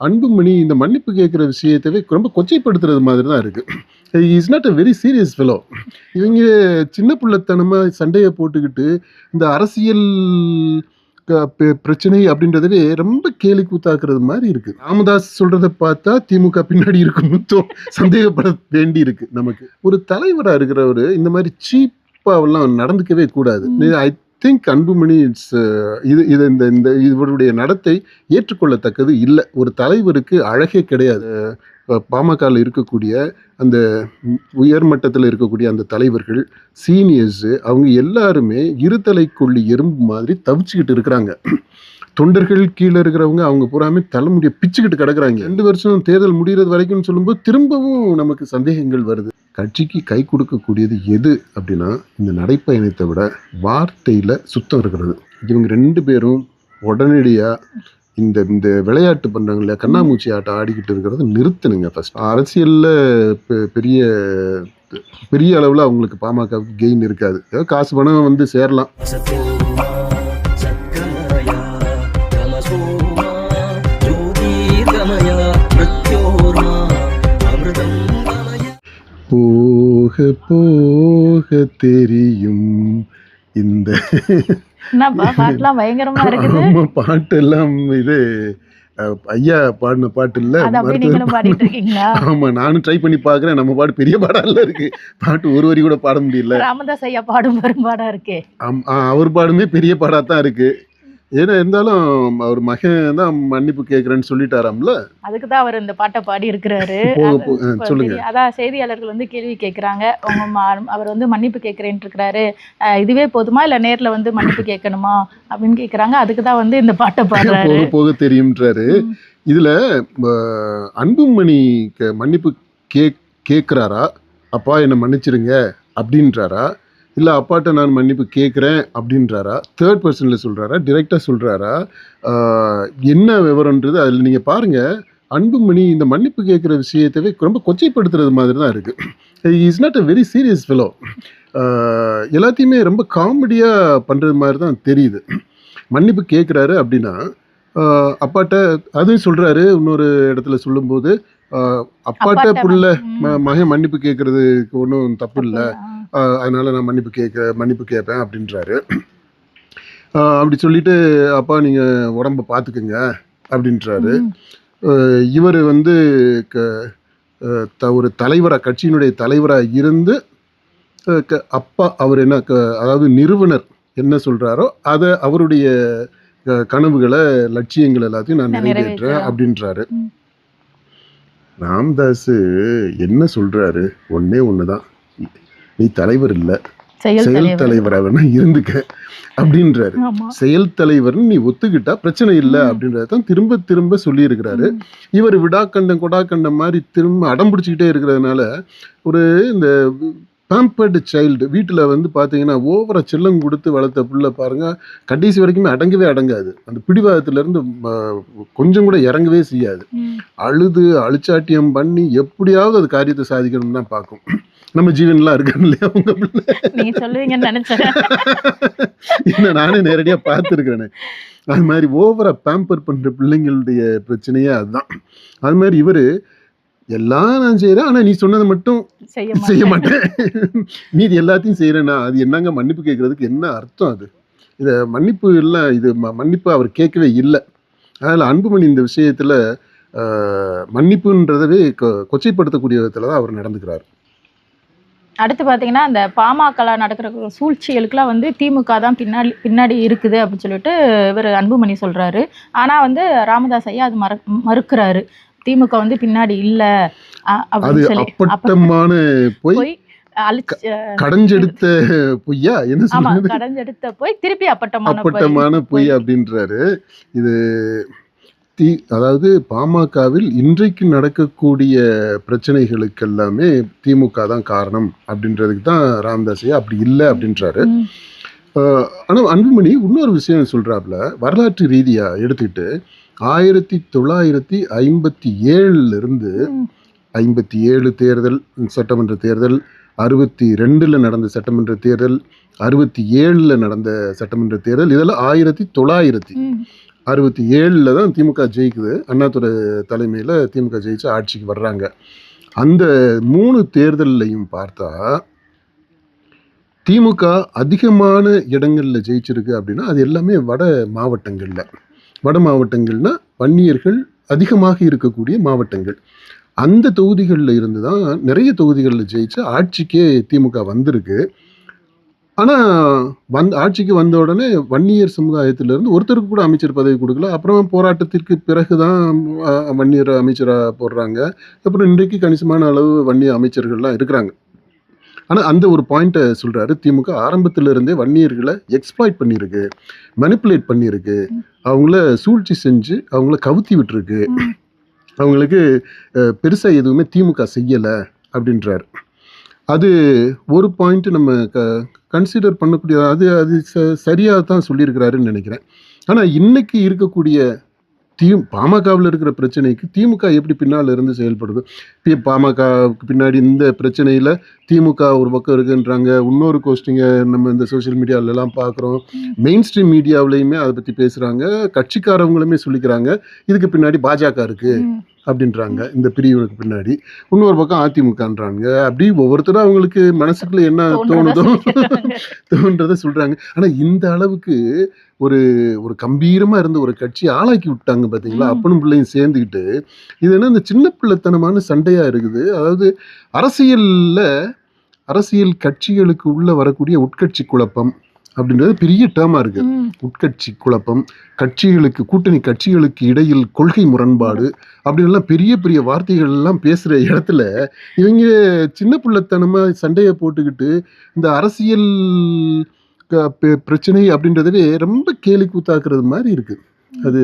அன்புமணி இந்த மன்னிப்பு கேட்குற விஷயத்தவே ரொம்ப கொச்சைப்படுத்துறது மாதிரி தான் இருக்கு is not a very serious fellow இவங்க சின்ன பிள்ளைத்தனமாக சண்டையை போட்டுக்கிட்டு இந்த அரசியல் பிரச்சனை அப்படின்றதவே ரொம்ப கேலி கூத்தாக்குறது மாதிரி இருக்கு. ராமதாஸ் சொல்றத பார்த்தா திமுக பின்னாடி இருக்குன்னு தோ சந்தேகப்பட வேண்டி இருக்கு நமக்கு. ஒரு தலைவரா இருக்கிறவரு இந்த மாதிரி சீப்பாவெல்லாம் நடந்துக்கவே கூடாது. I think Anbumani it's uh, இது இது இந்த இந்த இவருடைய நடத்தை ஏற்றுக்கொள்ளத்தக்கது இல்லை. ஒரு தலைவருக்கு அழகே கிடையாது. பாமகவில் இருக்கக்கூடிய அந்த உயர்மட்டத்தில் இருக்கக்கூடிய அந்த தலைவர்கள் சீனியர்ஸு அவங்க எல்லாருமே இருதலை கொள்ளி எறும்பு மாதிரி தவிச்சுக்கிட்டு இருக்கிறாங்க. தொண்டர்கள் கீழே இருக்கிறவங்க அவங்க பூராமே தலைமுடிய பிச்சுக்கிட்டு கிடக்குறாங்க. ரெண்டு வருஷம் தேர்தல் முடிகிறது வரைக்கும் சொல்லும்போது திரும்பவும் நமக்கு சந்தேகங்கள் வருது. கட்சிக்கு கை கொடுக்கக்கூடியது எது அப்படின்னா இந்த நடைப்பயணத்தை விட வார்த்தையில் சுத்தம் இருக்கிறது. இவங்க ரெண்டு பேரும் உடனடியாக இந்த இந்த விளையாட்டு பண்ணுறாங்க இல்லையா கண்ணாமூச்சி ஆட்டம் ஆடிக்கிட்டு இருக்கிறத நிறுத்தணுங்க ஃபஸ்ட் அரசியலில் பெரிய பெரிய அளவில் அவங்களுக்கு பாமகவுக்கு கெயின் இருக்காது. ஏதோ காசு பணம் வந்து சேரலாம். போக போக தெரியும். இந்த பாட்டுலாம் பயங்கரமா இருக்குது. ஆமா, பாட்டெல்லாம் இது ஐயா பாடின பாட்டு இல்ல ஆமா நானும் ட்ரை பண்ணி பார்க்கறேன் நம்ம பாட்டு பெரிய பாடால இருக்கு. பாட்டு ஒரு வரி கூட பாட முடியல. ராமதாஸ் ஐயா பாடும் பெரும்பாடா இருக்கே. ஆம், ஆ, அவர் பாடுமே பெரிய பாடா தான் இருக்கு. ஏன்னா இருந்தாலும் அவர் மகன் தான் மன்னிப்பு கேட்கறேன்னு சொல்லிட்டாராம்ல? அதுக்கு தான் அவர் இந்த பாட்டை பாடி இருக்கிறாரு. சொல்லுங்க. அதான் செய்தியாளர்கள் வந்து கேள்வி கேட்குறாங்க. அவர் வந்து மன்னிப்பு கேட்குறேன்ட்டு இருக்கிறாரு. இதுவே போதுமா? இல்ல நேர்ல வந்து மன்னிப்பு கேட்கணுமா? அப்படின்னு கேட்குறாங்க. அதுக்கு தான் வந்து இந்த பாட்டை பாடுறாரு. போக போக தெரியும்ன்றாரு. இதுல அன்புமணி மன்னிப்பு கே கேட்குறாரா? அப்பா என்னை மன்னிச்சிருங்க அப்படின்றாரா? இல்லை அப்பாட்ட நான் மன்னிப்பு கேட்குறேன் அப்படின்றாரா? தேர்ட் பர்சனில் சொல்கிறாரா டிரெக்டாக சொல்கிறாரா என்ன விவரம்ன்றது அதில் நீங்கள் பாருங்கள் அன்புமணி இந்த மன்னிப்பு கேட்குற விஷயத்தவே ரொம்ப கொச்சைப்படுத்துறது மாதிரி தான் இருக்குது is not a very serious fellow எல்லாத்தையுமே ரொம்ப காமெடியாக பண்ணுறது மாதிரி தான் தெரியுது. மன்னிப்பு கேட்குறாரு அப்படின்னா அப்பாட்ட அதுவும் சொல்கிறாரு இன்னொரு இடத்துல சொல்லும்போது அப்பாட்ட புள்ள மகன் மன்னிப்பு கேட்கறதுக்கு ஒன்றும் தப்பு இல்லை. அதனால நான் மன்னிப்பு கேட்க மன்னிப்பு கேட்பேன் அப்படின்றாரு அப்படி சொல்லிட்டு அப்பா நீங்கள் உடம்ப பார்த்துக்குங்க அப்படின்றாரு. இவர் வந்து க- த- ஒரு தலைவராக கட்சியினுடைய தலைவராக இருந்து க- அப்பா அவர் என்ன க- அதாவது நிறுவனர் என்ன சொல்கிறாரோ அதை அவருடைய கனவுகளை லட்சியங்கள் எல்லாத்தையும் நான் நிறைவேற்றுறேன். அப்படின்றாரு. ராம்தாஸ் என்ன சொல்றாரு ஒண்ணே ஒண்ணுதான் நீ தலைவர் இல்ல. செயல் செயல் தலைவர். தலைவரா வேணா இருந்துக்க. அப்படின்றாரு. செயல் தலைவர்னு நீ ஒத்துக்கிட்டா பிரச்சனை இல்லை ம். அப்படின்றத தான் திரும்ப திரும்ப சொல்லி இருக்கிறாரு ம். இவர் விடாக்கண்டம் கொடாக்கண்டம் மாதிரி திரும்ப அடம் பிடிச்சிக்கிட்டே இருக்கிறதுனால ஒரு இந்த பேம்பர்டு சைல்டு வீட்டில் வந்து பார்த்தீங்கன்னா ஓவரா செல்லம் கொடுத்து வளர்த்த பிள்ளை பாருங்க. கடைசி வரைக்குமே அடங்கவே அடங்காது. அந்த பிடிவாதத்திலேருந்து கொஞ்சம் கூட இறங்கவே செய்யாது. அழுது அழிச்சாட்டியம் பண்ணி எப்படியாவது அது காரியத்தை சாதிக்கணும்னு தான் பார்க்கும். நம்ம ஜீவன்லாம் இருக்காங்க இல்லையா உங்க பிள்ளை? நீங்க சொல்லுவீங்கன்னு நினைச்சேன். என்ன நானே நேரடியாக பார்த்துருக்கிறேனே. அது மாதிரி ஓவரா பேம்பர் பண்ணுற பிள்ளைங்களுடைய பிரச்சனையே அதுதான். அது மாதிரி இவர் எல்லாம் நான் செய்கிறேன் ஆனால் நீ சொன்னதை மட்டும் செய்ய மாட்டேன். மீதி எல்லாத்தையும் செய்கிறேன்னா அது என்னங்க மன்னிப்பு கேட்குறதுக்கு என்ன அர்த்தம் அது? இதை மன்னிப்பு இல்லை இது மன்னிப்பு அவர் கேட்கவே இல்லை. அதனால் அன்புமணி இந்த விஷயத்தில் மன்னிப்புன்றதவே கொ- கொச்சைப்படுத்தக்கூடிய விதத்தில் தான் அவர் நடந்துக்கிறார். அடுத்து பார்த்தீங்கன்னா இந்த பாமக நடக்கிற சூழ்ச்சிகளுக்கெல்லாம் வந்து திமுக தான் பின்னாடி பின்னாடி இருக்குது அப்படின்னு சொல்லிட்டு இவர் அன்புமணி சொல்றாரு. ஆனா வந்து ராமதாஸ் ஐயா அது மற மறுக்கிறாரு. திமுக வந்து பின்னாடி இல்ல அப்படின்னு சொல்லி. அப்ப அப்பட்டமான பொய்? கடைஞ்செடுத்த பொய்யா? என்ன சொல்றது? கடைஞ்செடுத்த போய் திருப்பி அப்பட்டமான அப்பட்டமான பொய். அப்படின்றாரு. இது தி அதாவது பாமகவில் இன்றைக்கு நடக்கக்கூடிய பிரச்சனைகளுக்கு எல்லாமே திமுக தான் காரணம் அப்படின்றதுக்கு தான் ராமதாஸையா அப்படி இல்லை அப்படின்றாரு. ஆனால் அன்புமணி இன்னொரு விஷயம் சொல்றாப்புல வரலாற்று ரீதியா எடுத்துக்கிட்டு ஆயிரத்தி தொள்ளாயிரத்தி ஐம்பத்தி ஏழுல இருந்து ம். ஐம்பத்தி ஏழு தேர்தல் சட்டமன்ற தேர்தல் அறுபத்தி ரெண்டில் நடந்த சட்டமன்ற தேர்தல் அறுபத்தி ஏழில் நடந்த சட்டமன்ற தேர்தல் இதெல்லாம் ஆயிரத்தி தொள்ளாயிரத்தி. அறுபத்தி ஏழில் தான் திமுக ஜெயிக்குது. அண்ணாதுரை தலைமையில் திமுக ஜெயிச்சு ஆட்சிக்கு வர்றாங்க. அந்த மூணு தேர்தல்லையும் பார்த்தா திமுக அதிகமான இடங்களில் ஜெயிச்சிருக்கு அப்படின்னா அது எல்லாமே வட மாவட்டங்களில். வட மாவட்டங்கள்னா வன்னியர்கள் அதிகமாக இருக்கக்கூடிய மாவட்டங்கள். அந்த தொகுதிகளில் இருந்து தான் நிறைய தொகுதிகளில் ஜெயிச்சு ஆட்சிக்கே திமுக வந்திருக்கு. ஆனால் வந் ஆட்சிக்கு வந்த உடனே வன்னியர் சமுதாயத்திலிருந்து ஒருத்தருக்கு கூட அமைச்சர் பதவி கொடுக்கல. அப்புறம் போராட்டத்திற்கு பிறகு தான் வன்னியர் அமைச்சராக போடுறாங்க. அப்புறம் இன்றைக்கு கணிசமான அளவு வன்னிய அமைச்சர்கள்லாம் இருக்கிறாங்க. ஆனால் அந்த ஒரு பாயிண்ட்டை சொல்கிறாரு திமுக ஆரம்பத்துல இருந்தே வன்னியர்களை எக்ஸ்ப்ளாய்ட் பண்ணியிருக்கு. மனிப்புலேட் பண்ணியிருக்கு. அவங்கள சூழ்ச்சி செஞ்சு அவங்கள கவுத்தி விட்டுருக்கு. அவங்களுக்கு பெருசாக எதுவுமே திமுக செய்யலை அப்படின்றார். அது ஒரு பாயிண்ட் நம்ம க கன்சிடர் பண்ணக்கூடிய அது அது ச சரியாக தான் சொல்லியிருக்கிறாருன்னு நினைக்கிறேன். ஆனால் இன்னைக்கு இருக்கக்கூடிய தி பாமகவில் இருக்கிற பிரச்சனைக்கு திமுக எப்படி பின்னால் இருந்து செயல்படுது? இப்போ பாமகவுக்கு பின்னாடி இந்த பிரச்சனையில் திமுக ஒரு பக்கம் இருக்குன்றாங்க இன்னொரு கோஷ்டிங்க நம்ம இந்த சோஷியல் மீடியாவிலலாம் பார்க்குறோம் மெயின் ஸ்ட்ரீம் மீடியாவிலையுமே அதை பற்றி பேசுகிறாங்க கட்சிக்காரவங்களுமே சொல்லிக்கிறாங்க இதுக்கு பின்னாடி பாஜக இருக்குது. அப்படின்றாங்க. இந்த பிரிவுக்கு பின்னாடி. இன்னொரு பக்கம் அதிமுகன்றாங்க அப்படி ஒவ்வொருத்தரும் அவங்களுக்கு மனசுக்குள்ள என்ன தோணுதோ. தோன்றதை சொல்றாங்க. ஆனா இந்த அளவுக்கு ஒரு ஒரு கம்பீரமா இருந்த ஒரு கட்சி ஆளாக்கி விட்டாங்க பாத்தீங்களா. அப்பனும் பிள்ளையும் சேர்ந்துக்கிட்டு இது என்ன இந்த சின்ன பிள்ளைத்தனமான சண்டையா இருக்குது. அதாவது அரசியல்ல அரசியல் கட்சிகளுக்கு உள்ள வரக்கூடிய உட்கட்சி குழப்பம். அப்படின்றது பெரிய டேர்மா இருக்கு. உட்கட்சி குழப்பம் கட்சிகளுக்கு கூட்டணி கட்சிகளுக்கு இடையில் கொள்கை முரண்பாடு அப்படின்லாம் பெரிய பெரிய வார்த்தைகள் எல்லாம் பேசுற இடத்துல இவங்க சின்ன பிள்ளைத்தனமா சண்டையை போட்டுக்கிட்டு இந்த அரசியல் பிரச்சனை அப்படின்றதவே ரொம்ப கேலி கூத்தாக்குறது மாதிரி இருக்கு. அது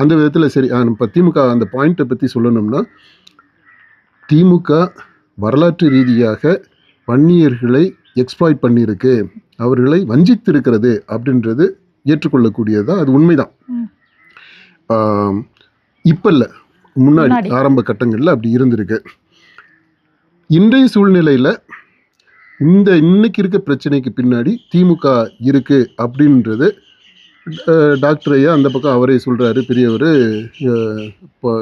அந்த விதத்துல சரி இப்ப திமுக அந்த பாயிண்ட்டை பத்தி சொல்லணும்னா திமுக வரலாற்று ரீதியாக வன்னியர்களை எக்ஸ்ப்ளாய்ட் பண்ணியிருக்கு. அவர்களை வஞ்சித்திருக்கிறது அப்படின்றது ஏற்றுக்கொள்ளக்கூடியதா அது உண்மைதான். இப்ப இல்ல முன்னாடி. ஆரம்ப கட்டங்கள்ல அப்படி இருந்திருக்கு. இன்றைய சூழ்நிலையில இந்த இன்னைக்கு இருக்க பிரச்சனைக்கு பின்னாடி திமுக இருக்கு அப்படின்றது டாக்டர் ஐயா அந்த பக்கம் அவரே சொல்றாரு பெரியவர்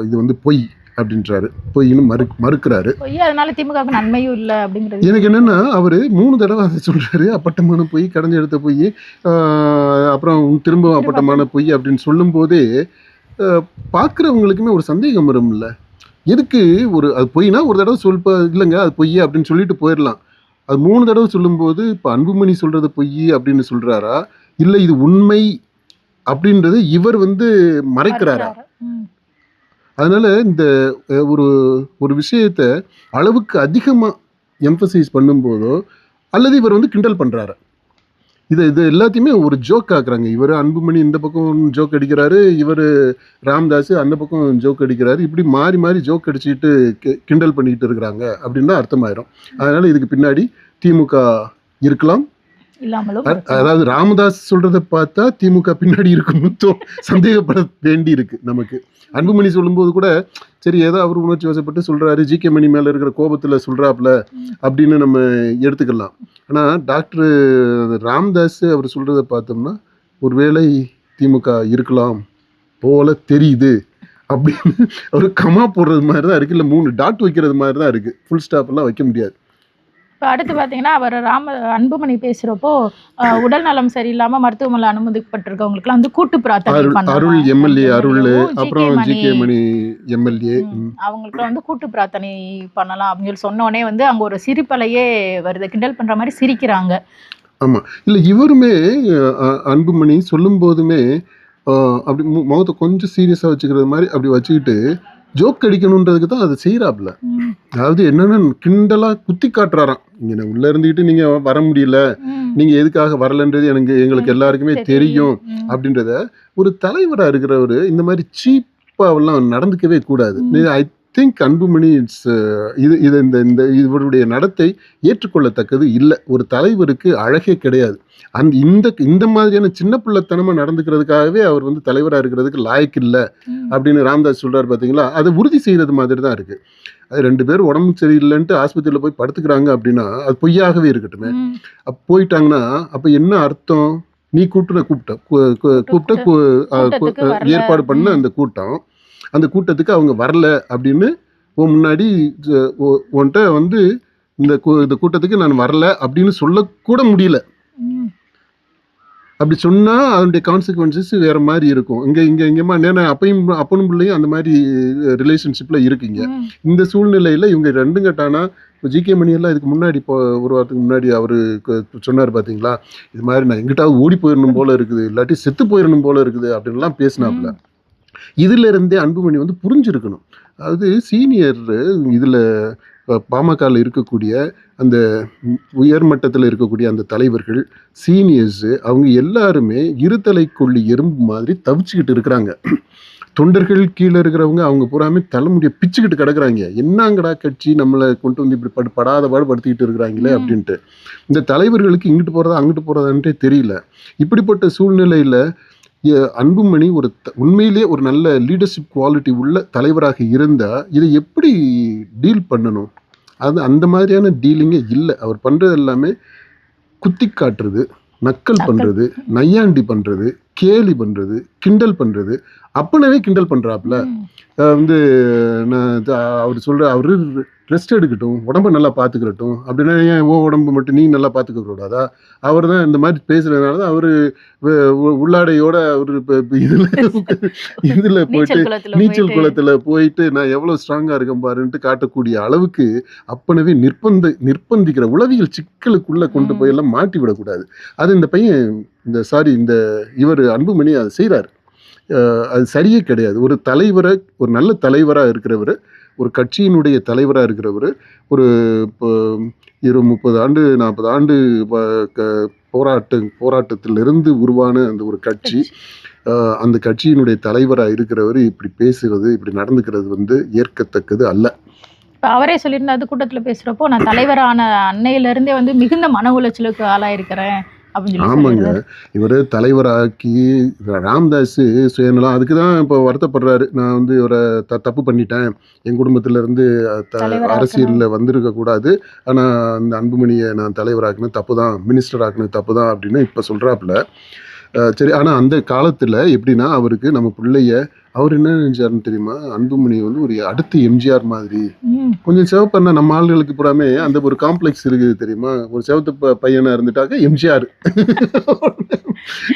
இது வந்து பொய். அப்படின்றாரு. பொய்ன்னு மறு மறுக்கிறாரு. அதனால திமுகவுக்கு நன்மையும் இல்லை அப்படிங்கிறது. எனக்கு என்னன்னா அவரு மூணு தடவை அதை சொல்றாரு. அப்பட்டமான பொய் கடைஞ்ச எடுத்த பொய் அப்புறம் திரும்ப அப்பட்டமான பொய். அப்படின்னு சொல்லும் போதே பார்க்கறவங்களுக்குமே ஒரு சந்தேகம் வரும்ல. எதுக்கு ஒரு அது பொய்னா ஒரு தடவை சொல்ப இல்லைங்க அது பொய் அப்படின்னு சொல்லிட்டு போயிடலாம் அது மூணு தடவை சொல்லும்போது இப்போ அன்புமணி சொல்றது பொய் அப்படின்னு சொல்றாரா? இல்லை இது உண்மை அப்படின்றது இவர் வந்து மறைக்கிறாரா. அதனால் இந்த ஒரு ஒரு விஷயத்த அளவுக்கு அதிகமாக எம்பசைஸ் பண்ணும்போதோ அல்லது இவர் வந்து கிண்டல் பண்ணுறாரு இது இது எல்லாத்தையுமே ஒரு ஜோக் ஆக்குறாங்க. இவர் அன்புமணி இந்த பக்கம் ஜோக் அடிக்கிறாரு இவர் ராம்தாஸ் அந்த பக்கம் ஜோக் அடிக்கிறாரு. இப்படி மாறி மாறி ஜோக் அடிச்சுக்கிட்டு கி- கிண்டல் பண்ணிக்கிட்டு இருக்கிறாங்க அப்படின்னு தான் அர்த்தமாயிரும். அதனால் இதுக்கு பின்னாடி திமுக இருக்கலாம் இல்லாமலும் அதாவது ராமதாஸ் சொல்றத பார்த்தா திமுக பின்னாடி இருக்குன்னு தோ- சந்தேகப்பட வேண்டி இருக்கு நமக்கு. அன்புமணி சொல்லும்போது கூட சரி ஏதோ அவர் உணர்ச்சி வசப்பட்டு சொல்றாரு ஜி கே மணி மேல இருக்கிற கோபத்துல சொல்றாப்ல அப்படின்னு நம்ம எடுத்துக்கலாம். ஆனா டாக்டர் ராமதாஸ் அவர் சொல்றத பார்த்தோம்னா ஒருவேளை திமுக இருக்கலாம் போல தெரியுது அப்படின்னு. ஒரு கமா போடுறது மாதிரி தான் இருக்கு இல்லை மூணு டாட் வைக்கிறது மாதிரி தான் இருக்கு. ஃபுல் ஸ்டாப் எல்லாம் வைக்க முடியாது. இப்போ அடுத்து பார்த்தீங்கன்னா அவர் ராம அன்புமணி பேசுகிறப்போ உடல் நலம் சரியில்லாமல் மருத்துவமனை அனுமதிக்கப்பட்டிருக்கவங்களுக்குலாம் வந்து கூட்டு பிரார்த்தனை அருள் எம்எல்ஏ அருள் அப்புறம் மணி. எம்எல்ஏ அவங்களுக்குலாம் வந்து கூட்டு பிரார்த்தனை பண்ணலாம் அப்படின்னு சொல்லி சொன்ன உடனே வந்து அங்க ஒரு சிரிப்பலையே வருது. கிண்டல் பண்ற மாதிரி சிரிக்கிறாங்க. இல்லை இவருமே அன்புமணி சொல்லும் போதுமே அப்படி முகத்தை கொஞ்சம் சீரியஸாக வச்சுக்கிறது மாதிரி அப்படி வச்சுக்கிட்டு ஜோக் அடிக்கணுன்றதுக்கு தான் அதை செய்கிறாப்புல அதாவது என்னன்னா கிண்டலாக குத்தி காட்டுறாராம். இங்கே உள்ள இருந்துக்கிட்டு நீங்கள் வர முடியல. நீங்கள் எதுக்காக வரலன்றது எனக்கு எங்களுக்கு எல்லாருக்குமே தெரியும். அப்படின்றத ஒரு தலைவராக இருக்கிறவர் இந்த மாதிரி சீப்பாவெல்லாம் நடந்துக்கவே கூடாது. ஐ திங்க் அன்புமணி இட்ஸ் இது இது இந்த இந்த இவருடைய நடத்தை ஏற்றுக்கொள்ளத்தக்கது இல்லை. ஒரு தலைவருக்கு அழகே கிடையாது. அந்த இந்த இந்த மாதிரியான சின்ன பிள்ளைத்தனமாக நடந்துக்கிறதுக்காகவே அவர் வந்து தலைவராக இருக்கிறதுக்கு லாய்க்கு இல்லை அப்படின்னு ராம்தாஸ் சொல்றாரு பார்த்தீங்களா அதை உறுதி செய்கிறது மாதிரி தான் இருக்கு. அது ரெண்டு பேரும் உடம்பு சரியில்லைன்ட்டு ஆஸ்பத்திரியில் போய் படுத்துக்கிறாங்க அப்படின்னா அது பொய்யாகவே இருக்கட்டுமே. அப்போ போயிட்டாங்கன்னா அப்போ என்ன அர்த்தம்? நீ கூப்பிட்ட. கூப்பிட்ட கூ- ஆ, கூ- கூட்டத்துக்கு வரல. ஏற்பாடு பண்ண. அந்த கூட்டம். அந்த கூட்டத்துக்கு அவங்க வரல அப்படின்னு உன் முன்னாடி உன்கிட்ட வந்து இந்த இந்த கூட்டத்துக்கு நான் வரல அப்படின்னு சொல்லக்கூட முடியல. அப்படி சொன்னா அதனுடைய கான்சிக்வன்சஸ் வேற மாதிரி இருக்கும். இங்க இங்க இங்கமா நேரம் அப்பையும் அப்பனும் பிள்ளையும் அந்த மாதிரி ரிலேஷன்ஷிப்ல இருக்கீங்க. இந்த சூழ்நிலையில இவங்க ரெண்டும் கட்டானா ஜி கே மணி எல்லாம் இதுக்கு முன்னாடி இப்போ ஒரு வாரத்துக்கு முன்னாடி அவரு சொன்னார் பாத்தீங்களா? இது மாதிரி நான் எங்கிட்டாவது ஓடி போயிடணும் போல இருக்குது இல்லாட்டி செத்து போயிடணும் போல இருக்குது அப்படின்லாம் பேசினாப்ல ம். இதுல இருந்தே அன்புமணி வந்து புரிஞ்சிருக்கணும். அதாவது சீனியர் இதுல பாமகவில் இருக்கக்கூடிய அந்த உயர்மட்டத்தில் இருக்கக்கூடிய அந்த தலைவர்கள் சீனியர்ஸ் அவங்க எல்லாருமே இருதலை கொள்ளி எறும்பு மாதிரி தவிச்சுக்கிட்டு இருக்கிறாங்க. தொண்டர்கள் கீழே இருக்கிறவங்க அவங்க பூராமே தலைமுடியை பிச்சுக்கிட்டு கிடக்குறாங்க. என்னங்கடா கட்சி? நம்மளை கொண்டு வந்து இப்படி படு படாத பாடு படுத்திக்கிட்டு இருக்கிறாங்களே. அப்படின்ட்டு. இந்த தலைவர்களுக்கு இங்கிட்டு போறதா அங்கிட்டு போறதான்ட்டே தெரியல. இப்படிப்பட்ட சூழ்நிலையில அன்புமணி ஒரு உண்மையிலே ஒரு நல்ல லீடர்ஷிப் குவாலிட்டி உள்ள தலைவராக இருந்தா இதை எப்படி டீல் பண்ணணும் அது அந்த மாதிரியான டீலிங்கே இல்லை அவர் பண்றது எல்லாமே குத்தி காட்டுறது நக்கல். பண்றது நையாண்டி பண்றது கேலி பண்றது கிண்டல் பண்றது அப்பனவே கிண்டல். அஹ் வந்து நான் அவர் சொல்ற அவரு ரெஸ்ட் எடுக்கட்டும் உடம்ப நல்லா பார்த்துக்கிறட்டும் அப்படின்னா ஏன் ஓ உடம்பு மட்டும் நீ நல்லா பார்த்துக்க கூடாதா? அவர் தான் இந்த மாதிரி பேசுறதுனால தான் அவரு உள்ளாடையோட அவரு இப்ப இதுல இதுல போயிட்டு நீச்சல் குளத்துல போயிட்டு நான் எவ்வளவு ஸ்ட்ராங்கா இருக்கேன் பாருன்ட்டு காட்டக்கூடிய அளவுக்கு அப்பனவே நிர்பந்த நிர்பந்திக்கிற உளவியல் சிக்கலுக்குள்ள கொண்டு. போய் எல்லாம் மாட்டி விடக்கூடாது. அது இந்த பையன் இந்த சாரி இந்த இவர் அன்புமணி அதை செய்றாரு. அஹ் அது சரியே கிடையாது. ஒரு தலைவரை ஒரு நல்ல தலைவரா இருக்கிறவர் ஒரு கட்சியினுடைய தலைவரா இருக்கிறவர் ஒரு இப்போ இரு முப்பது ஆண்டு நாற்பது ஆண்டு போராட்ட போராட்டத்திலிருந்து உருவான அந்த ஒரு கட்சி அந்த கட்சியினுடைய தலைவராக இருக்கிறவர் இப்படி பேசுறது இப்படி நடந்துக்கிறது வந்து ஏற்கத்தக்கது அல்ல. இப்ப அவரே சொல்லியிருந்தா அது கூட்டத்துல பேசுறப்போ நான் தலைவரான அன்னையில இருந்தே வந்து மிகுந்த மன உளைச்சலுக்கு ஆளாயிருக்கிறேன். ஆமாங்க. இவர் தலைவராக்கி ராம்தாஸ் சுயநலம் அதுக்கு தான் இப்போ வருத்தப்படுறாரு. நான் வந்து இவரை த தப்பு பண்ணிட்டேன். என் குடும்பத்துல இருந்து அஹ், த. அரசியலில் வந்திருக்க கூடாது. ஆனால் அந்த அன்புமணியை நான் தலைவராக்குனது தப்பு தான் மினிஸ்டர் ஆக்குனது தப்பு தான் அப்படின்னு இப்போ சொல்கிறாப்புல சரி ஆனால் அந்த காலத்தில் எப்படின்னா அவருக்கு நம்ம பிள்ளைய அவர் என்ன நினைச்சாருன்னு தெரியுமா? அன்புமணி வந்து ஒரு அடுத்த எம்ஜிஆர் மாதிரி. கொஞ்சம் சிவப்பண்ண நம்ம ஆளுகளுக்கு புறாமே அந்த ஒரு காம்ப்ளெக்ஸ் இருக்குது தெரியுமா? ஒரு சிவத்து ப- பையனா இருந்துட்டாக்க எம்ஜிஆர்.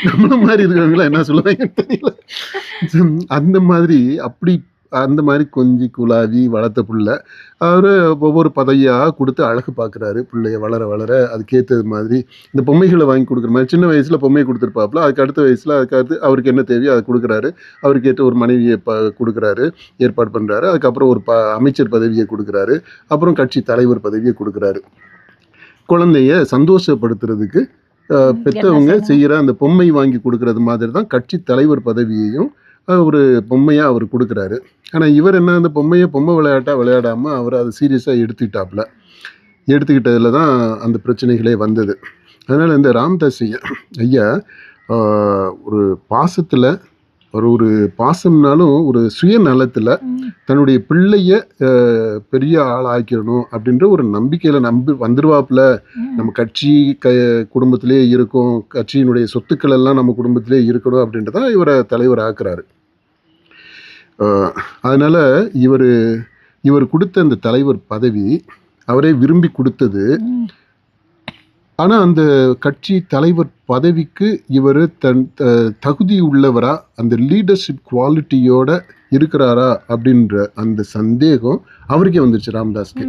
நம்மள மாதிரி இருக்கிறவங்களா என்ன சொல்லுவாங்கன்னு தெரியல. அந்த மாதிரி அப்படி அந்த மாதிரி கொஞ்சி குலாவி வளர்த்த புள்ள அவர் ஒவ்வொரு பதவியாக கொடுத்து அழகு பார்க்குறாரு. பிள்ளைய வளர வளர அதுக்கேற்றது மாதிரி இந்த பொம்மைகளை வாங்கி கொடுக்குற மாதிரி சின்ன வயசில் பொம்மை கொடுத்துருப்பாப்புல அதுக்கு அடுத்த வயசில் அதுக்கு அடுத்து அவருக்கு என்ன தேவையோ அதை கொடுக்குறாரு. அவருக்கு ஏற்ற ஒரு மனைவியை ப கொடுக்குறாரு ஏற்பாடு பண்ணுறாரு அதுக்கப்புறம் ஒரு ப அமைச்சர் பதவியை கொடுக்குறாரு. அப்புறம் கட்சி தலைவர் பதவியை கொடுக்குறாரு. குழந்தைய சந்தோஷப்படுத்துறதுக்கு செய்யணும்? செய்கிற அந்த பொம்மை வாங்கி கொடுக்கறது மாதிரி தான் கட்சி தலைவர் பதவியையும் ஒரு பொம்மையாக அவர் கொடுக்குறாரு. ஆனால் இவர் என்ன அந்த பொம்மையை பொம்மை விளையாட்டாக விளையாடாமல் அவர் அதை சீரியஸாக எடுத்துக்கிட்டாப்புல. எடுத்துக்கிட்டதுல தான் அந்த பிரச்சனைகளே வந்தது. அதனால் இந்த ராம்தாஸ் ஐயா ஐயா ஒரு பாசத்தில் ஒரு ஒரு பாசம்னாலும் ஒரு சுயநலத்தில். தன்னுடைய பிள்ளைய பெரிய ஆள் ஆக்கிடணும் அப்படின்ற ஒரு நம்பிக்கையில நம்பி வந்துருவாப்புல. நம்ம கட்சி க குடும்பத்திலே இருக்கும் கட்சியினுடைய சொத்துக்கள் எல்லாம் நம்ம குடும்பத்திலே இருக்கணும் அப்படின்றத இவரை தலைவர் ஆக்குறாரு அதனால இவர் இவர் கொடுத்த அந்த தலைவர் பதவி அவரே விரும்பி கொடுத்தது ம். ஆனா அந்த கட்சி தலைவர் பதவிக்கு இவர் தன் தகுதி உள்ளவரா அந்த லீடர்ஷிப் குவாலிட்டியோட இருக்கிறாரா அப்படின்ற அந்த சந்தேகம் அவருக்கே வந்துருச்சு ராமதாஸ்க்கு.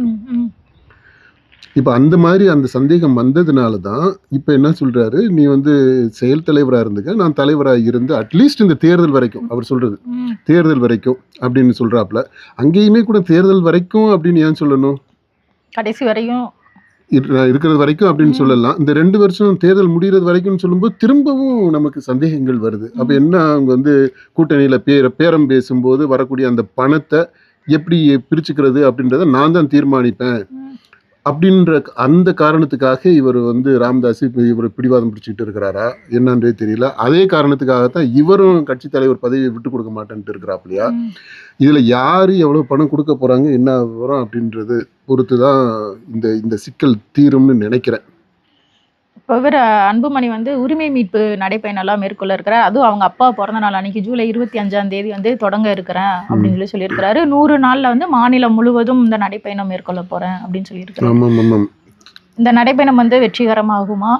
இப்போ அந்த மாதிரி அந்த சந்தேகம் வந்ததுனால தான் இப்போ என்ன சொல்றாரு நீ வந்து செயல் தலைவராக இருந்துக்க நான் தலைவராக இருந்து அட்லீஸ்ட் இந்த தேர்தல் வரைக்கும் அவர் சொல்றது ம். தேர்தல் வரைக்கும் அப்படின்னு சொல்றாப்புல அங்கேயுமே கூட தேர்தல் வரைக்கும் அப்படின்னு ஏன் சொல்லணும் கடைசி வரையும் இருக்கிறது வரைக்கும் அப்படின்னு. சொல்லலாம் இந்த ரெண்டு வருஷம் தேர்தல் முடிகிறது வரைக்கும்னு சொல்லும்போது திரும்பவும் நமக்கு சந்தேகங்கள் வருது அப்போ. என்ன அவங்க வந்து கூட்டணியில் பேர பேரம் பேசும்போது வரக்கூடிய அந்த பணத்தை எப்படி பிரிச்சுக்கிறது அப்படின்றத நான் தான் தீர்மானிப்பேன். அப்படின்ற அந்த காரணத்துக்காக இவர் வந்து ராமதாஸ் இப்போ இவர் பிடிவாதம் பிடிச்சிட்டு இருக்கிறாரா? என்னன்றே தெரியல. அதே காரணத்துக்காகத்தான் இவரும் கட்சி தலைவர் பதவியை விட்டு கொடுக்க மாட்டேன்ட்டு இருக்கிறாப்லையா. இதுல யாரு எவ்வளவு பணம் கொடுக்க போறாங்க என்ன வரும் அப்படின்றது பொறுத்து தான் இந்த இந்த சிக்கல் தீரும்னு நினைக்கிறேன். இவர் அன்புமணி வந்து உரிமை மீட்பு நடைப்பயணம்லாம் மேற்கொள்ள இருக்கிறார். அதுவும் அவங்க அப்பா பிறந்த நாள் அன்னைக்கு ஜூலை இருபத்தி அஞ்சாம் தேதி வந்து தொடங்க இருக்கிறேன் அப்படின்னு சொல்லி சொல்லியிருக்கிறாரு. நூறு நாள்ல வந்து மாநிலம் முழுவதும் இந்த நடைப்பயணம் மேற்கொள்ள போறேன் அப்படின்னு ஆமாம் இந்த நடைப்பயணம் வந்து வெற்றிகரமாகுமா?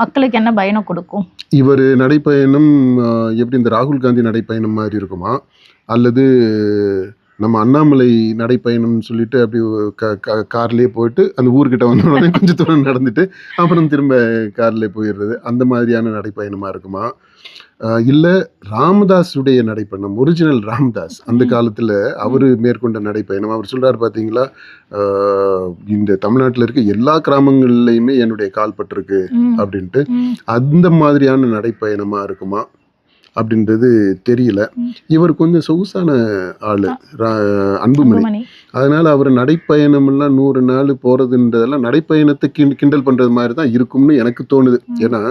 மக்களுக்கு என்ன பயணம் கொடுக்கும்? இவர் நடைப்பயணம் எப்படி இந்த ராகுல் காந்தி நடைப்பயணம் மாதிரி இருக்குமா? அல்லது நம்ம அண்ணாமலை நடைப்பயணம்னு சொல்லிட்டு அப்படி க கார்லேயே போயிட்டு அந்த ஊர்கிட்ட வந்த உடனே கொஞ்சம் தூரம் நடந்துட்டு அப்புறம் திரும்ப கார்லேயே போயிடுறது. அந்த மாதிரியான நடைப்பயணமாக இருக்குமா? இல்லை ராமதாஸுடைய நடைப்பயணம் ஒரிஜினல் ராமதாஸ். அந்த. காலத்தில் அவர் மேற்கொண்ட நடைப்பயணம். அவர் சொல்கிறார் பார்த்தீங்களா இந்த தமிழ்நாட்டில் இருக்க எல்லா கிராமங்கள்லையுமே என்னுடைய கால் பட்டிருக்கு ம், அப்படின்ட்டு. அந்த மாதிரியான நடைப்பயணமா இருக்குமா? அப்படின்றது தெரியல. இவர் கொஞ்சம் சொகுசான ஆளு அன்புமணி. அதனால அவர் நடைப்பயணம் எல்லாம் நூறு நாள் போறதுன்றதெல்லாம் நடைப்பயணத்தை கிண் கிண்டல் பண்றது மாதிரி தான் இருக்கும்னு எனக்கு தோணுது. ஏன்னா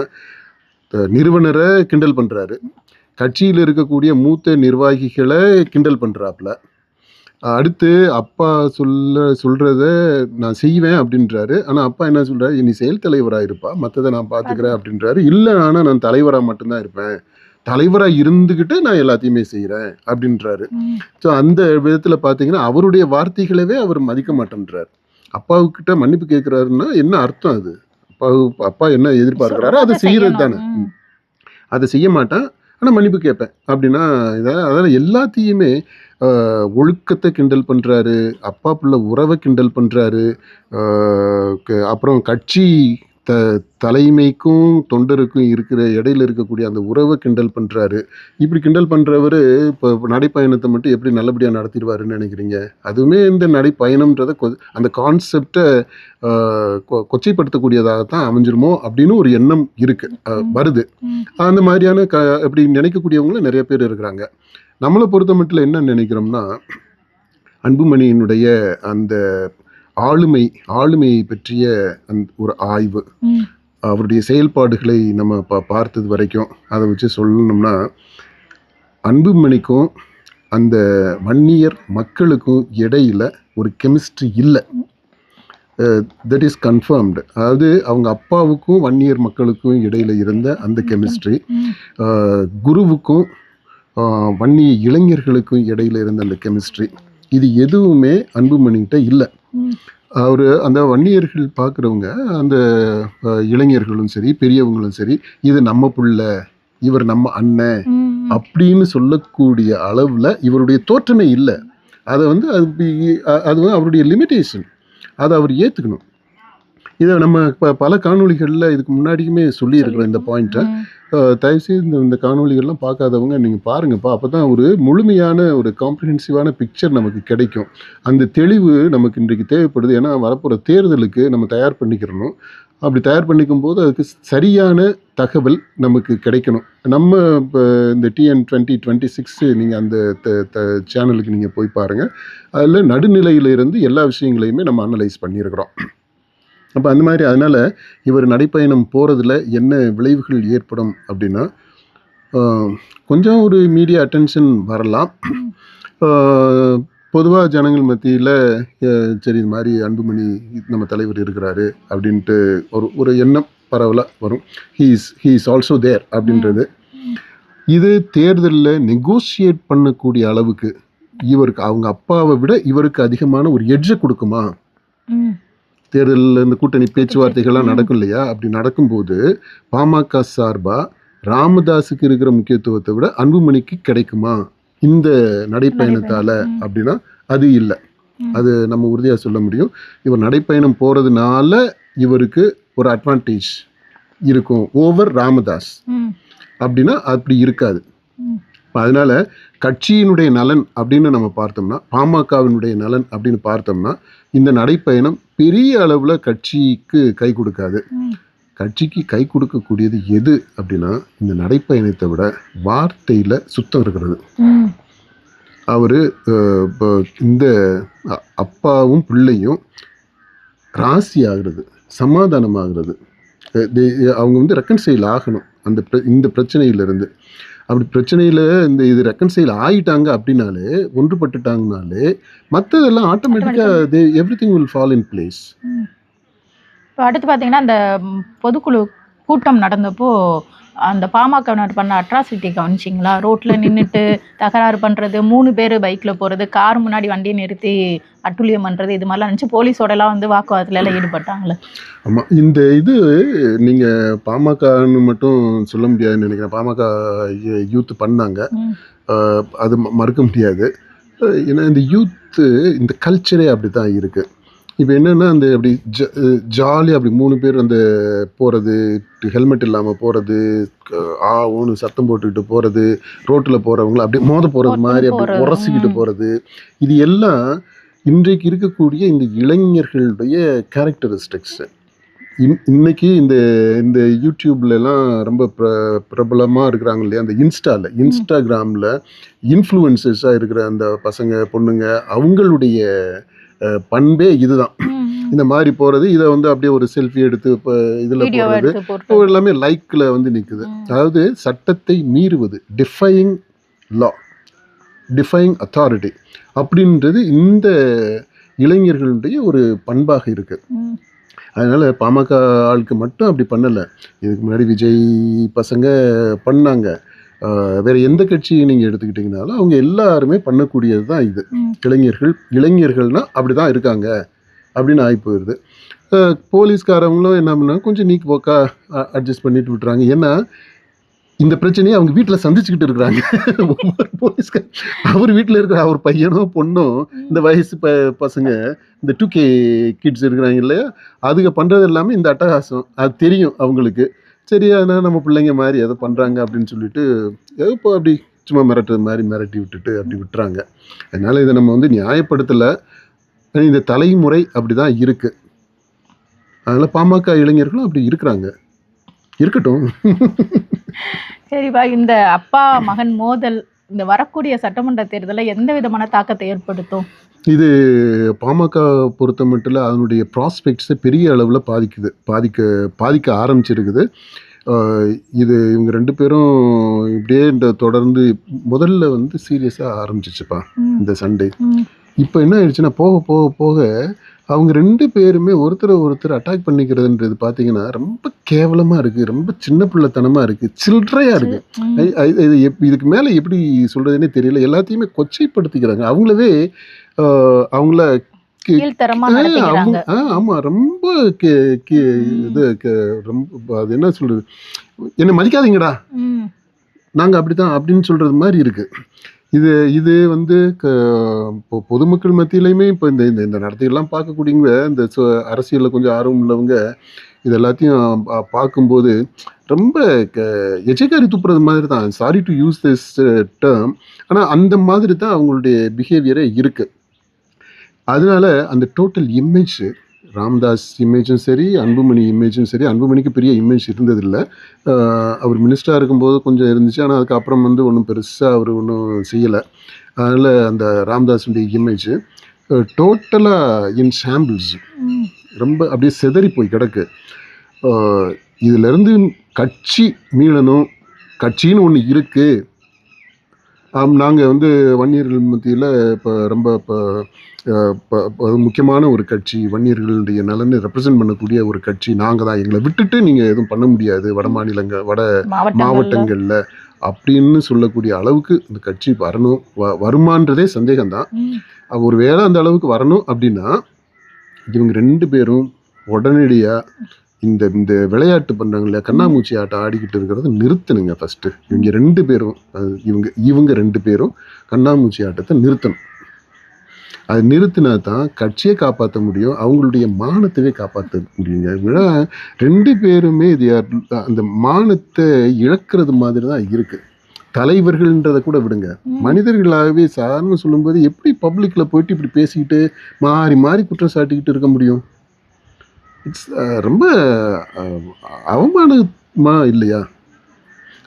நிறுவனரை கிண்டல் பண்றாரு. கட்சியில் இருக்கக்கூடிய மூத்த நிர்வாகிகளை கிண்டல் பண்றாப்புல. அடுத்து அப்பா சொல்ல சொல்றத நான் செய்வேன் அப்படின்றாரு. ஆனா அப்பா என்ன சொல்றாரு? நீ செயல் தலைவரா இருப்பா. மற்றதை நான் பாத்துக்கிறேன் அப்படின்றாரு. இல்ல ஆனா நான் தலைவரா மட்டும்தான் இருப்பேன். தலைவரா இருந்துகிட்டு நான் எல்லாத்தையுமே செய்றேன் அப்படின்றாரு. ஸோ அந்த விதத்துல பாத்தீங்கன்னா அவருடைய வார்த்தைகளவே அவர் மதிக்க மாட்டேன்றார். அப்பாவுக்கிட்ட மன்னிப்பு கேட்கிறாருன்னா என்ன அர்த்தம் அது? அப்பா அப்பா என்ன எதிர்பார்க்கிறாரோ அதை செய்யணும். தானே. அதை செய்ய மாட்டேன் ஆனால் மன்னிப்பு கேட்பேன் அப்படின்னா இதை அதாவது எல்லாத்தையுமே ஒழுக்கத்தை கிண்டல் பண்ணுறாரு அப்பா புள்ள உறவை கிண்டல் பண்ணுறாரு அப்புறம் கட்சி த தலைமைக்கும் தொண்டருக்கும் இருக்கிற இடையில இருக்கக்கூடிய அந்த உறவை கிண்டல் பண்ணுறாரு இப்படி கிண்டல் பண்ணுறவர் இப்போ நடைப்பயணத்தை மட்டும் எப்படி நல்லபடியாக நடத்திடுவாருன்னு நினைக்கிறீங்க? அதுவுமே இந்த நடைப்பயணம்ன்றதை கொ அந்த கான்செப்டை கொச்சைப்படுத்தக்கூடியதாக தான் அமைஞ்சிருமோ அப்படின்னு ஒரு எண்ணம் இருக்கு. அஹ், வருது. அந்த மாதிரியான க அப்படி நினைக்கக்கூடியவங்களும் நிறைய பேர் இருக்கிறாங்க. நம்மளை பொறுத்த மட்டும் என்ன நினைக்கிறோம்னா அன்புமணியினுடைய அந்த ஆளுமை ஆளுமையை பற்றிய அந்த ஒரு ஆய்வு. அவருடைய செயல்பாடுகளை நம்ம பா பார்த்தது வரைக்கும் அதை வச்சு சொல்லணும்னா அன்புமணிக்கும் அந்த வன்னியர் மக்களுக்கும் இடையில ஒரு கெமிஸ்ட்ரி இல்லை. தட் இஸ் கன்ஃபர்ம்டு அதாவது அவங்க அப்பாவுக்கும் வன்னியர் மக்களுக்கும் இடையில இருந்த அந்த கெமிஸ்ட்ரி. குருவுக்கும் வன்னிய இளைஞர்களுக்கும் இடையில இருந்த அந்த கெமிஸ்ட்ரி. இது எதுவுமே அன்புமணிகிட்ட இல்லை. அவர் அந்த வன்னியர்கள் பார்க்குறவங்க அந்த இளைஞர்களும் சரி பெரியவங்களும் சரி இது நம்ம புள்ள இவர் நம்ம அண்ணன் அப்படின்னு சொல்லக்கூடிய அளவில் இவருடைய தோற்றமே இல்லை. அதை வந்து அது அது வந்து அவருடைய லிமிட்டேஷன் அதை அவர் ஏற்றுக்கணும் இதை நம்ம இப்போ பல காணொளிகளில் இதுக்கு முன்னாடியுமே சொல்லியிருக்கிறோம் இந்த பாயிண்ட்டை தயவுசெய்து இந்த இந்த காணொளிகள்லாம் பார்க்காதவங்க நீங்கள் பாருங்கப்பா. அப்போ தான் ஒரு முழுமையான ஒரு காம்ப்ரிஹென்சிவான பிக்சர் நமக்கு கிடைக்கும். அந்த தெளிவு நமக்கு இன்றைக்கு தேவைப்படுது. ஏன்னா வரப்போகிற தேர்தலுக்கு நம்ம தயார் பண்ணிக்கிறணும். அப்படி தயார் பண்ணிக்கும் போது அதுக்கு சரியான தகவல் நமக்கு கிடைக்கணும். நம்ம இப்போ இந்த டிஎன் டுவெண்ட்டி டுவெண்ட்டி சிக்ஸ் நீங்கள் அந்த சேனலுக்கு நீங்கள் போய் பாருங்கள் அதில் நடுநிலையில இருந்து எல்லா விஷயங்களையுமே நம்ம அனலைஸ் பண்ணியிருக்கிறோம். அப்போ அந்த மாதிரி அதனால் இவர் நடைப்பயணம் போகிறதுல என்ன விளைவுகள் ஏற்படும் அப்படின்னா கொஞ்சம் ஒரு மீடியா அட்டென்ஷன் வரலாம். பொதுவாக ஜனங்கள் மத்தியில் சரி இது மாதிரி அன்புமணி நம்ம தலைவர் இருக்கிறாரு அப்படின்ட்டு ஒரு ஒரு எண்ணம் பரவலாக வரும். ஹீஸ் ஹீஸ் ஆல்சோ தேர் அப்படின்றது. இது தேர்தலில் நெகோசியேட் பண்ணக்கூடிய அளவுக்கு இவருக்கு அவங்க அப்பாவை விட இவருக்கு அதிகமான ஒரு எட்ஜை கொடுக்குமா? தேர்தலில் இந்த கூட்டணி பேச்சுவார்த்தைகள்லாம் நடக்கும் இல்லையா அப்படி நடக்கும்போது பாமக சார்பா ராமதாஸுக்கு இருக்கிற முக்கியத்துவத்தை விட அன்புமணிக்கு கிடைக்குமா? இந்த நடைப்பயணத்தால அப்படின்னா அது இல்லை. அது நம்ம உறுதியாக சொல்ல முடியும். இவர் நடைப்பயணம் போகிறதுனால இவருக்கு ஒரு அட்வான்டேஜ் இருக்கும் ஓவர் ராமதாஸ். அப்படின்னா அப்படி இருக்காது. அதனால கட்சியினுடைய நலன் அப்படின்னு நம்ம பார்த்தோம்னா பாமகவினுடைய நலன் அப்படின்னு பார்த்தோம்னா இந்த நடைப்பயணம் பெரிய அளவில் கட்சிக்கு கை கொடுக்காது. கட்சிக்கு கை கொடுக்கக்கூடியது எது அப்படின்னா இந்த நடைப்பயணத்தை விட வார்த்தையில் சுத்தம் இருக்கிறது. அவர் இந்த அ- அப்பாவும் பிள்ளையும் ராசி ஆகிறது சமாதானம் ஆகிறது. அவங்க வந்து ரெக்கன்சைல் ஆகணும். அந்த இந்த பிரச்சனையிலிருந்து. அப்படி பிரச்சனையில் இந்த இது ரெக்கன்சைல் ஆயிட்டாங்க அப்படின்னாலே ஒன்றுபட்டுட்டாங்கனாலே மற்றதெல்லாம் ஆட்டோமேட்டிக்காக they everything will fall in place. இப்போ அடுத்து பார்த்தீங்கன்னா இந்த ம், பொதுக்குழு கூட்டம் நடந்தப்போ அந்த பாமகவினர் பண்ண அட்ராசிட்டி கவனிச்சிங்களா? ரோட்ல நின்றுட்டு தகராறு பண்றது மூணு பேர் பைக்ல போறது கார் முன்னாடி வண்டியை நிறுத்தி அட்டுழியம் பண்றது இது மாதிரிலாம் நினச்சி போலீஸோட எல்லாம் வந்து வாக்குவாதத்துல எல்லாம் ஈடுபட்டாங்களே? ஆமாம் இந்த இது நீங்கள் பாமகன்னு மட்டும் சொல்ல முடியாதுன்னு நினைக்கிறேன். பாமக யூத் பண்ணாங்க. அது மறுக்க முடியாது. ஏன்னா இந்த யூத்து இந்த கல்ச்சரே அப்படி தான் இருக்குது இப்போ என்னென்னா அந்த அப்படி ஜ ஜாலியாக அப்படி மூணு பேர் அந்த போகிறது ஹெல்மெட் இல்லாமல் போகிறது ஆ ஊன்னு சத்தம் போட்டுக்கிட்டு போகிறது ரோட்டில் போகிறவங்கள அப்படியே மோத போகிறது மோத மாதிரி அப்படி உரசிக்கிட்டு. போகிறது இது எல்லாம் இன்றைக்கு இருக்கக்கூடிய இந்த இளைஞர்களுடைய கேரக்டரிஸ்டிக்ஸ் இன் இன்னைக்கு இந்த இந்த யூடியூப்ல எல்லாம் ரொம்ப பிர பிரபலமாக இருக்கிறாங்க இல்லையா? அந்த இன்ஸ்டால இன்ஸ்டாகிராமில் இன்ஃப்ளூயன்சஸாக இருக்கிற அந்த பசங்க பொண்ணுங்க அவங்களுடைய பண்பே இதுதான். இந்த மாதிரி போகிறது இதை வந்து அப்படியே ஒரு செல்ஃபி எடுத்து இப்போ இதில் போடுறது இப்போ எல்லாமே லைக்கில் வந்து நிற்குது. அதாவது சட்டத்தை மீறுவது டிஃபைங் லா டிஃபைங் அத்தாரிட்டி அப்படின்றது இந்த இளைஞர்களுடைய ஒரு பண்பாக இருக்குது. அதனால் பாமக ஆளுக்கு மட்டும் அப்படி பண்ணலை. இதுக்கு முன்னாடி விஜய் பசங்க பண்ணாங்க. வேற எந்த கட்சியை நீங்கள் எடுத்துக்கிட்டிங்கனாலும் அவங்க எல்லாருமே பண்ணக்கூடியது தான் இது. இளைஞர்கள் இளைஞர்கள்னா அப்படி தான் இருக்காங்க அப்படின்னு ஆகி போயிடுது போலீஸ்காரவங்களும் என்ன பண்ணாங்க கொஞ்சம் நீக்கு போக்கா அட்ஜஸ்ட் பண்ணிட்டு விட்டுறாங்க. ஏன்னா இந்த பிரச்சனையை அவங்க வீட்டில் சந்திச்சுக்கிட்டு இருக்கிறாங்க. ஒவ்வொரு போலீஸ்கார் அவர் வீட்டில் இருக்கிற அவர் பையனோ பொண்ணோ இந்த வயசு ப பசங்க இந்த டூ கே கிட்ஸ் இருக்கிறாங்க இல்லையா? அதுங்க பண்ணுறது எல்லாமே இந்த அட்டகாசம். அது தெரியும் அவங்களுக்கு. சரி அதனால் நம்ம பிள்ளைங்க மாதிரி எதை பண்ணுறாங்க அப்படின்னு சொல்லிட்டு ஏதோ இப்போ அப்படி சும்மா மிரட்டுறது மாதிரி மிரட்டி விட்டுட்டு அப்படி விட்டுறாங்க. அதனால் இதை நம்ம வந்து நியாயப்படுத்தலை. இந்த தலைமுறை அப்படி தான் இருக்குது அதனால் பாமக இளைஞர்களும் அப்படி இருக்கிறாங்க. இருக்கட்டும். சரிப்பா இந்த அப்பா மகன் மோதல் இந்த வரக்கூடிய சட்டமன்ற தேர்தலில் எந்த விதமான தாக்கத்தை ஏற்படுத்தும்? இது பாமக பொறுத்த மட்டும் அதனுடைய ப்ராஸ்பெக்ட்ஸை பெரிய அளவில் பாதிக்குது. பாதிக்க பாதிக்க ஆரம்பிச்சிருக்குது. இது இவங்க ரெண்டு பேரும் இப்படியே இந்த தொடர்ந்து முதல்ல வந்து சீரியஸாக ஆரம்பிச்சிச்சுப்பா. இந்த சண்டே. இப்போ என்ன ஆயிடுச்சுன்னா போக போக போக அவங்க ரெண்டு பேருமே ஒருத்தரை ஒருத்தர் அட்டாக் பண்ணிக்கிறதுன்றது பார்த்தீங்கன்னா ரொம்ப கேவலமாக இருக்குது ரொம்ப சின்ன பிள்ளைத்தனமாக இருக்குது சில்லறையாக இருக்குது இது எப் இதுக்கு மேலே எப்படி சொல்கிறதுனே தெரியல. எல்லாத்தையுமே கொச்சைப்படுத்திக்கிறாங்க. அவங்களவே அவங்கள கீழ்த்தரமா ஆ, நடத்திக்கிறாங்க. அவங்க ஆ ஆமாம் ரொம்ப கே- கே- இது ரொம்ப அது என்ன சொல்கிறது என்னை மதிக்காதீங்கடா. நாங்கள் அப்படி தான் அப்படின்னு சொல்கிறது மாதிரி இருக்குது இது இது வந்து க இப்போ பொதுமக்கள் மத்தியிலையுமே இப்போ இந்த இந்த இந்த நடத்தையெல்லாம் பார்க்கக்கூடியவங்க இந்த அரசியல்ல கொஞ்சம் ஆர்வம் உள்ளவங்க இது எல்லாத்தையும் பார்க்கும்போது ரொம்ப க எச்சக்காரி துப்புறது மாதிரி தான். Sorry to use this term ஆனால் அந்த மாதிரி தான் அவங்களுடைய பிஹேவியரே இருக்குது அதனால அந்த டோட்டல் இமேஜ் ராம்தாஸ் இமேஜும் சரி அன்புமணி இமேஜும் சரி அன்புமணிக்கு பெரிய இமேஜ் இருந்ததில்லை. அவர் மினிஸ்டராக இருக்கும்போது கொஞ்சம் இருந்துச்சு. ஆனால் அதுக்கப்புறம் வந்து ஒன்றும் பெருசாக அவர் ஒன்றும் செய்யலை. அதனால் அந்த ராம்தாஸுடைய இமேஜ் டோட்டலாக இன் சாம்பிள்ஸ் ரொம்ப அப்படியே சிதறி போய் கிடக்கு. ஆஹ் இதிலிருந்து கட்சி மீளணும். கட்சின்னு ஒன்று இருக்குது நாங்கள் வந்து வன்னியர்கள் மத்தியில் இப்போ ரொம்ப இப்போ முக்கியமான ஒரு கட்சி. வன்னியர்களுடைய நலனை ரெப்ரசன்ட் பண்ணக்கூடிய ஒரு கட்சி. நாங்கள் தான். எங்களை விட்டுட்டு நீங்கள் எதுவும் பண்ண முடியாது. வட மாநிலங்க வட மாவட்டங்கள்ல. அப்படின்னு சொல்லக்கூடிய அளவுக்கு இந்த கட்சி வரணும். வ வருமான்றதே சந்தேகம்தான். ஒரு வேளை அந்த அளவுக்கு வரணும் அப்படின்னா இவங்க ரெண்டு பேரும் உடனடியாக இந்த இந்த விளையாட்டு பண்ணுறாங்க இல்லையா கண்ணாமூச்சி ஆட்டம் ஆடிக்கிட்டு இருக்கிறத நிறுத்தணுங்க ஃபஸ்ட்டு இவங்க ரெண்டு பேரும் அது இவங்க இவங்க ரெண்டு பேரும் கண்ணாமூச்சி ஆட்டத்தை நிறுத்தணும். அது நிறுத்தினா தான் கட்சியை காப்பாற்ற முடியும் அவங்களுடைய மானத்தவே காப்பாற்ற முடியுங்க. விழா ரெண்டு பேருமே இது அந்த மானத்தை இழக்கிறது மாதிரி தான் இருக்கு. தலைவர்கள்ன்றதை கூட விடுங்க. மனிதர்களாகவே சாதாரண சொல்லும்போது எப்படி பப்ளிக்கில் போயிட்டு இப்படி பேசிக்கிட்டு மாறி மாறி குற்றம் சாட்டிக்கிட்டு இருக்க முடியும்? இட்ஸ் ரொம்ப அஹ், அவமானமா இல்லையா?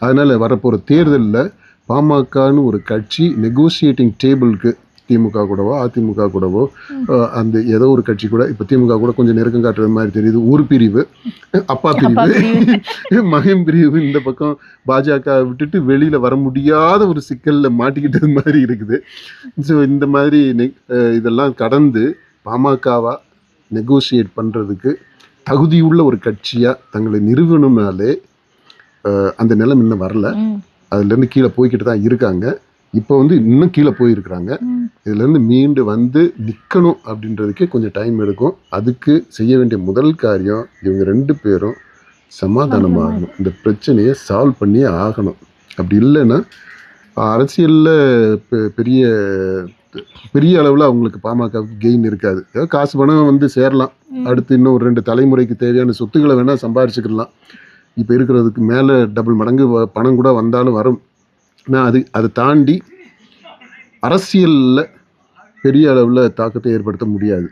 அதனால் வரப்போகிற தேர்தலில் பாமகன்னு ஒரு கட்சி நெகோசியேட்டிங் டேபிளுக்கு திமுக கூடவோ அதிமுக கூடவோ அந்த ஏதோ ஒரு கட்சி கூட இப்போ திமுக கூட கொஞ்சம் நெருக்கம் காட்டுறது மாதிரி தெரியுது. ஒரு பிரிவு அப்பா பிரிவு. மகன் பிரிவு இந்த பக்கம் பாஜக விட்டுட்டு வெளியில வர முடியாத ஒரு சிக்கல்ல மாட்டிக்கிட்டது மாதிரி இருக்குது. ஸோ இந்த மாதிரி இதெல்லாம் கடந்து பாமகவா நெகோசியேட் பண்றதுக்கு தகுதியுள்ள ஒரு கட்சியாக தங்களை நிறுவனம்னாலே அஹ், அந்த நிலம் இன்னும் வரல. அதுலேருந்து கீழே போய்கிட்டு தான் இருக்காங்க. இப்போ வந்து இன்னும் கீழே போயிருக்கிறாங்க. இதுலேருந்து மீண்டு வந்து நிற்கணும் அப்படின்றதுக்கே கொஞ்சம் டைம் எடுக்கும். அதுக்கு செய்ய வேண்டிய முதல் காரியம் இவங்க ரெண்டு பேரும் சமாதானமாகணும். இந்த பிரச்சனையை சால்வ் பண்ணியே ஆகணும். அப்படி இல்லைன்னா அரசியலில் பெரிய பெரிய அளவில் அவங்களுக்கு பாமகவுக்கு கெயின் இருக்காது. ஏதோ காசு பணம் வந்து சேரலாம். அடுத்து இன்னும் ஒரு ரெண்டு தலைமுறைக்கு தேவையான சொத்துக்களை வேணால் சம்பாரிச்சுக்கலாம் இப்போ இருக்கிறதுக்கு மேலே டபுள் மடங்கு பணம் கூட வந்தாலும் வரும். ஆனால் அது அதை தாண்டி அரசியலில் பெரிய அளவில் தாக்கத்தை ஏற்படுத்த முடியாது.